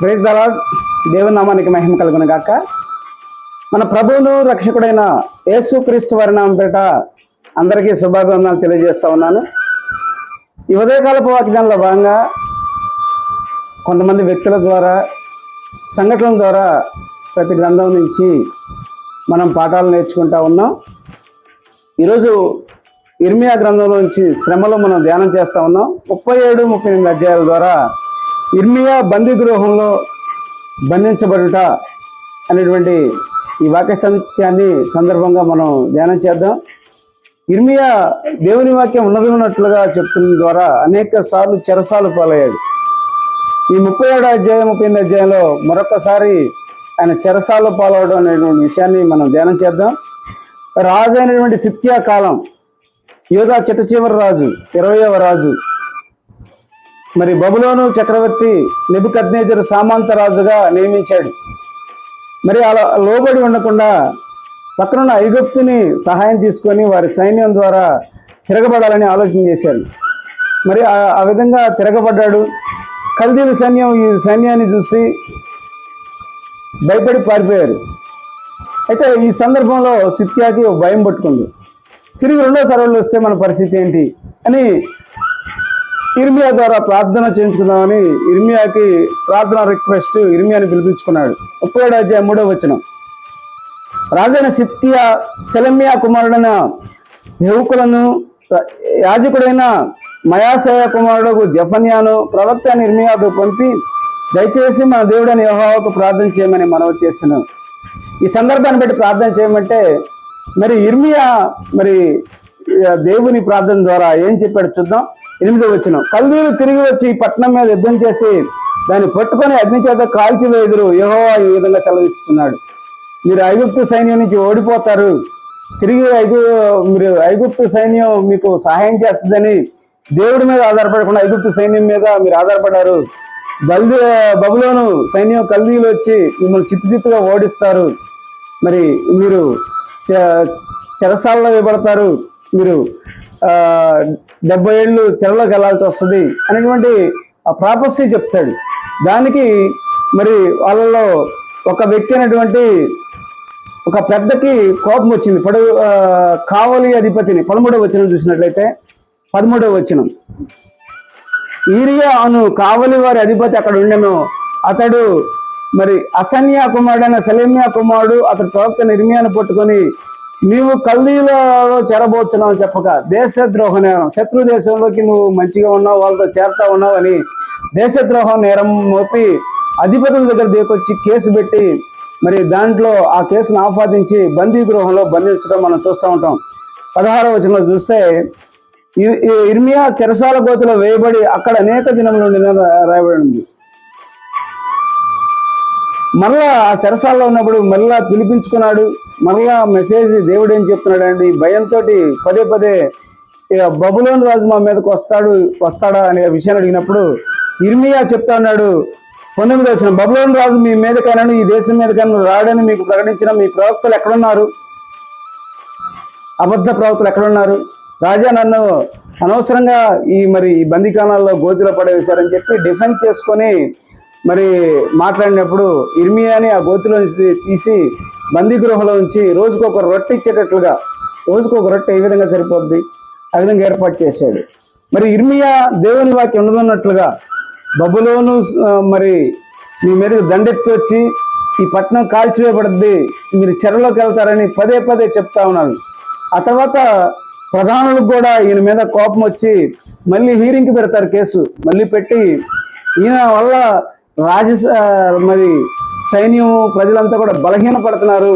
Praise the Lord దేవుని నామానికి మహిమ కలుగును గాక మన ప్రభువును రక్షకుడైన యేసుక్రీస్తు వారి నామం పేట అందరికీ శుభాభివందనాలు తెలియజేస్తా ఉన్నాను. ఈ ఉదయకాలపు వాక్యాల్లో భాగంగా కొంతమంది వ్యక్తుల ద్వారా సంఘటనల ద్వారా ప్రతి గ్రంథం నుంచి మనం పాఠాలు నేర్చుకుంటా ఉన్నాం. ఈరోజు ఇర్మియా గ్రంథం నుంచి శ్రమలో మనం ధ్యానం చేస్తూ ఉన్నాం. ముప్పై ఏడు ముప్పై ఎనిమిది అధ్యాయాల ద్వారా ఇర్మియా బందీ గృహంలో బంధించబడుట అనేటువంటి ఈ వాక్య సత్యాన్ని సందర్భంగా మనం ధ్యానం చేద్దాం. ఇర్మియా దేవుని వాక్యం ఉన్నది ఉన్నట్లుగా చెప్తున్న ద్వారా అనేక సార్లు చెరసాలు పాలయ్యాడు. ఈ ముప్పై ఏడో అధ్యాయం ముప్పై ఎనిమిది అధ్యాయంలో మరొకసారి ఆయన చెరసాలు పాలవడం అనేటువంటి విషయాన్ని మనం ధ్యానం చేద్దాం. రాజు అయినటువంటి సిప్కియా కాలం యోధా చిట్ట రాజు ఇరవయవ రాజు మరి బబులోను చక్రవర్తి నెబుకద్నేజరు సామంత రాజుగా నియమించాడు. మరి అలా లోబడి ఉండకుండా పక్కనున్న ఐగుప్తుని సహాయం తీసుకొని వారి సైన్యం ద్వారా తిరగబడాలని ఆలోచన చేశాడు మరి ఆ- విధంగా తిరగబడ్డాడు. కల్దీల సైన్యం ఈ సైన్యాన్ని చూసి భయపడి పారిపోయారు. అయితే ఈ సందర్భంలో సిత్యాకి భయం పట్టుకుంది. తిరిగి రెండో సర్వలు వస్తే మన పరిస్థితి ఏంటి అని ఇర్మియా ద్వారా ప్రార్థన చేయించుకుందామని ఇర్మియాకి ప్రార్థన రిక్వెస్ట్ ఇర్మియాని పిలిపించుకున్నాడు. ముప్పై ఏడు అధ్యాయం మూడో వచనం. రాజైన సిత్కియా సెలమియా కుమారుడైన యువకులను యాజకుడైన మయాసయ కుమారుడు జఫన్యాను ప్రవక్త నిర్మియాకు పంపి దయచేసి మన దేవుడని యెహోవాకు ప్రార్థన చేయమని మనవి చేస్తున్నాం ఈ సందర్భాన్ని బట్టి ప్రార్థన చేయమంటే మరి ఇర్మియా మరి దేవుని ప్రార్థన ద్వారా ఏం చెప్పాడు చూద్దాం. ఎనిమిదో వచ్చిన కల్దీలు తిరిగి వచ్చి ఈ పట్టణం మీద యుద్ధం చేసి దాన్ని పట్టుకొని అగ్ని చేత కాల్చివేదురు యహో ఈ విధంగా సెలవిస్తున్నాడు. మీరు ఐగుప్తు సైన్యం నుంచి ఓడిపోతారు. తిరిగి ఐగు మీరు ఐగుప్తు సైన్యం మీకు సహాయం చేస్తుందని దేవుడి మీద ఆధారపడకుండా ఐగుప్తు సైన్యం మీద మీరు ఆధారపడారు బల్ది బబులోను సైన్యం కల్దీలు వచ్చి మిమ్మల్ని చిత్తు చిత్తుగా ఓడిస్తారు. మరి మీరు చెరసాలలో ఇవ్వబడతారు. మీరు డెబ్బై ఏళ్ళు చెరలోకి వెళ్ళాల్సి వస్తుంది అనేటువంటి ఆ ప్రాపస్సీ చెప్తాడు. దానికి మరి వాళ్ళలో ఒక వ్యక్తి అయినటువంటి ఒక పెద్దకి కోపం వచ్చింది. పడు కావలి అధిపతిని పదమూడవ వచనం చూసినట్లయితే పదమూడవ వచనం. ఈరియా అను కావలి వారి అధిపతి అక్కడ ఉండెను. అతడు మరి అసన్యా కుమారుడైన సలేమియా కుమారుడు అతడు ప్రవక్త నిర్మయాన్ని పట్టుకొని నీవు కల్దీలో చేరబోతున్నావు చెప్పక దేశద్రోహ నేరం. శత్రు దేశంలోకి నువ్వు మంచిగా ఉన్నావు వాళ్ళతో చేరుతా ఉన్నావు అని దేశద్రోహం నేరం మోపి అధిపతుల దగ్గర దిగొచ్చి కేసు పెట్టి మరి దాంట్లో ఆ కేసును ఆపాదించి బందీ గృహంలో బంధించడం మనం చూస్తూ ఉంటాం. పదహారవ వచనంలో చూస్తే ఇర్మియా చెరసాల గోతిలో వేయబడి అక్కడ అనేక దినములు నుండి రాయబడి ఉంది. మరలా ఆ చెరసాలలో ఉన్నప్పుడు మరలా పిలిపించుకున్నాడు. మరలా మెసేజ్ దేవుడు ఏం చెప్తున్నాడు అండి భయంతో పదే పదే ఇక బబులోని రాజు మా మీదకి వస్తాడు వస్తాడా అనే విషయాన్ని అడిగినప్పుడు ఇర్మియా చెప్తా ఉన్నాడు పంతొమ్మిది వచ్చిన బబులోని రాజు మీ మీదకైనా ఈ దేశం మీదకైనా రాడని మీకు ప్రకటించిన మీ ప్రవక్తలు ఎక్కడున్నారు? అబద్ధ ప్రవక్తలు ఎక్కడున్నారు? రాజా నన్ను అనవసరంగా ఈ మరి ఈ బందీకాణాల్లో గోతిలో పడేసారని చెప్పి డిఫెన్స్ చేసుకొని మరి మాట్లాడినప్పుడు ఇర్మియాని ఆ గోతిలో తీసి బందీ గృహలో రోజుకొక రోజుకు ఒక రొట్టె ఇచ్చేటట్లుగా రోజుకు ఒక రొట్టె ఏ విధంగా సరిపోద్ది. ఆ విధంగా ఏర్పాటు చేశాడు. మరి ఇర్మియా దేవుని వాక్యం ఉండదన్నట్లుగా బబులోను మరి మీ మీద దండెత్తి వచ్చి ఈ పట్టణం కాల్చివేయబడుద్ది మీరు చెరలోకి వెళ్తారని పదే పదే చెప్తా ఉన్నాను ఆ తర్వాత ప్రధానులకు కూడా ఈయన మీద కోపం వచ్చి మళ్ళీ హీరింగ్కి పెడతారు కేసు. మళ్ళీ పెట్టి ఈయన వల్ల రాజ మరి సైన్యం ప్రజలంతా కూడా బలహీన పడుతున్నారు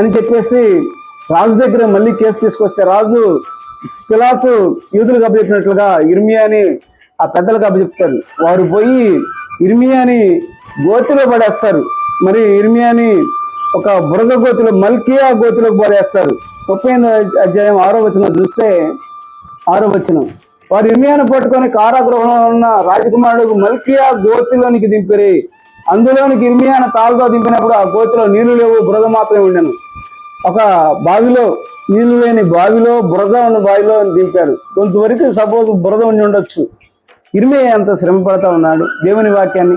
అని చెప్పేసి రాజు దగ్గర మళ్ళీ కేసు తీసుకొస్తే రాజు పిలాతు యూదులకు అప్పచెప్పినట్లుగా ఇర్మియాని ఆ పెద్దలకు అప్పచెప్తారు వారు పోయి ఇర్మియాని గోతిలో పడేస్తారు. మరి ఇర్మియాని ఒక బురద గోతిలో మల్కియా గోతిలోకి పడేస్తారు. ముప్పై అధ్యాయం ఆరో వచనం చూస్తే ఆరో వచనం. వారు ఇర్మియాను పట్టుకొని కారాగృహంలో ఉన్న రాజకుమారుడు మల్కియా గోతిలోనికి దింపిరి. అందులోనికి ఇర్మియాను తాళ్ళతో దింపినప్పుడు ఆ గోతిలో నీళ్ళు లేవు బురద మాత్రమే ఉండను. ఒక బావిలో నీళ్ళు లేని బావిలో బురద ఉన్న బావిలో దింపారు కొంతవరకు సపోజ్ బురద ఉండి ఉండొచ్చు. ఇరిమే అంత శ్రమ పడతా ఉన్నాడు. దేవుని వాక్యాన్ని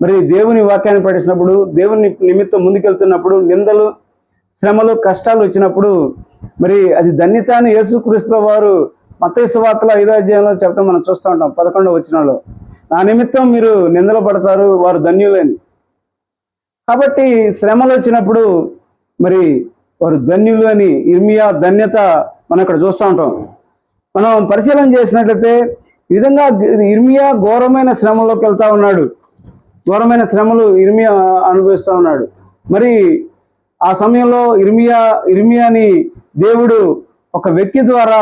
మరి దేవుని వాక్యాన్ని పఠించినప్పుడు దేవుని నిమిత్తం ముందుకెళ్తున్నప్పుడు నిందలు శ్రమలు కష్టాలు వచ్చినప్పుడు మరి అది ధన్యత యేసు యేసుక్రీస్తు వారు మత్తయి సువార్తల ఐదో అధ్యాయంలో చెప్పడం మనం చూస్తూ ఉంటాం. పదకొండవ వచ్చినలో నా నిమిత్తం మీరు నిందలు పడతారు వారు ధన్యులని. కాబట్టి శ్రమలు వచ్చినప్పుడు మరి వారు ధన్యులు అని ఇర్మియా ధన్యత మనం ఇక్కడ చూస్తూ ఉంటాం. మనం పరిశీలన చేసినట్లయితే ఈ విధంగా ఇర్మియా ఘోరమైన శ్రమలోకి వెళ్తూ ఉన్నాడు. ఘోరమైన శ్రమలు ఇర్మియా అనుభవిస్తూ ఉన్నాడు. మరి ఆ సమయంలో ఇర్మియా ఇర్మియాని దేవుడు ఒక వ్యక్తి ద్వారా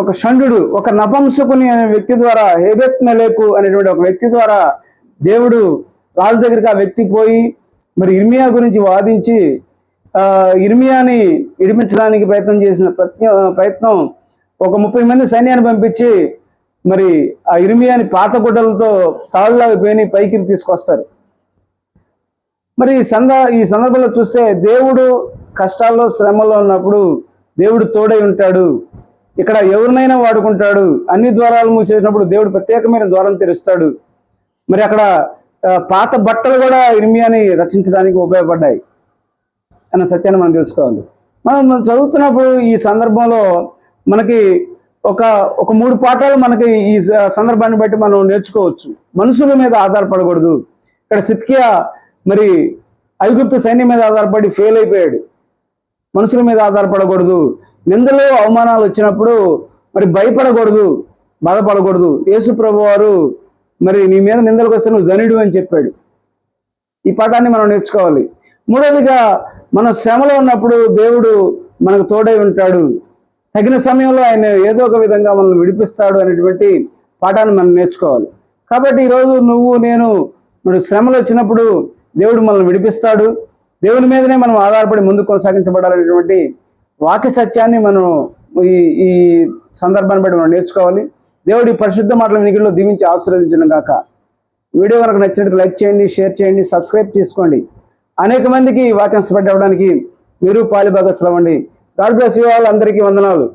ఒక షండు ఒక నపంసుకుని అనే వ్యక్తి ద్వారా హేబెత్ మెలేకు అనేటువంటి ఒక వ్యక్తి ద్వారా దేవుడు రాజు దగ్గరికి ఆ వ్యక్తి పోయి మరి ఇర్మియా గురించి వాదించి ఇర్మియాని ఇడిపించడానికి ప్రయత్నం చేసిన ప్రయత్నం ఒక ముప్పై మంది సైన్యాన్ని పంపించి మరి ఆ ఇర్మియాని పాత గుడ్డలతో తాళ్ళలాగా పోయి పైకి తీసుకొస్తారు. మరి ఈ సంద ఈ సందర్భంలో చూస్తే దేవుడు కష్టాల్లో శ్రమలో ఉన్నప్పుడు దేవుడు తోడై ఉంటాడు. ఇక్కడ ఎవరినైనా వాడుకుంటాడు అన్ని ద్వారాలు మూసేసినప్పుడు దేవుడు ప్రత్యేకమైన ద్వారం తెరుస్తాడు. మరి అక్కడ పాత బట్టలు కూడా ఇర్మియాని రచించడానికి ఉపయోగపడ్డాయి. అన్న సత్యాన్ని మనం తెలుసుకోవాలి. మనం మనం చదువుతున్నప్పుడు ఈ సందర్భంలో మనకి ఒక ఒక మూడు పాఠాలు మనకి ఈ సందర్భాన్ని బట్టి మనం నేర్చుకోవచ్చు. మనుషుల మీద ఆధారపడకూడదు. ఇక్కడ సిత్కియా మరి ఐగుప్తు సైన్యం మీద ఆధారపడి ఫెయిల్ అయిపోయాడు. మనుషుల మీద ఆధారపడకూడదు. నిందలు అవమానాలు వచ్చినప్పుడు మరి భయపడకూడదు బాధపడకూడదు. యేసు ప్రభు వారు మరి నీ మీద నిందలకు వస్తే నువ్వు ధనుడు అని చెప్పాడు. ఈ పాఠాన్ని మనం నేర్చుకోవాలి. మూడవదిగా మన శ్రమలో ఉన్నప్పుడు దేవుడు మనకు తోడై ఉంటాడు. తగిన సమయంలో ఆయన ఏదో ఒక విధంగా మనల్ని విడిపిస్తాడు అనేటువంటి పాఠాన్ని మనం నేర్చుకోవాలి. కాబట్టి ఈరోజు నువ్వు నేను మరి శ్రమలు వచ్చినప్పుడు దేవుడు మనల్ని విడిపిస్తాడు. దేవుని మీదనే మనం ఆధారపడి ముందు కొనసాగించబడాలనేటువంటి వాక్య సత్యాన్ని మనం ఈ ఈ సందర్భాన్ని బట్టి మనం నేర్చుకోవాలి. దేవుడి పరిశుద్ధ మాటల వినికిడిలో దీవించి ఆశీర్వదించడం కాక వీడియో కనుక నచ్చినట్టు లైక్ చేయండి షేర్ చేయండి సబ్స్క్రైబ్ చేసుకోండి. అనేక మందికి ఈ వాక్యం స్ప్రెడ్ అవ్వడానికి మీరు పాలిభాగస్లవండి గాడ్ బ్లెస్ యూ ఆల్. అందరికీ వందనాలు.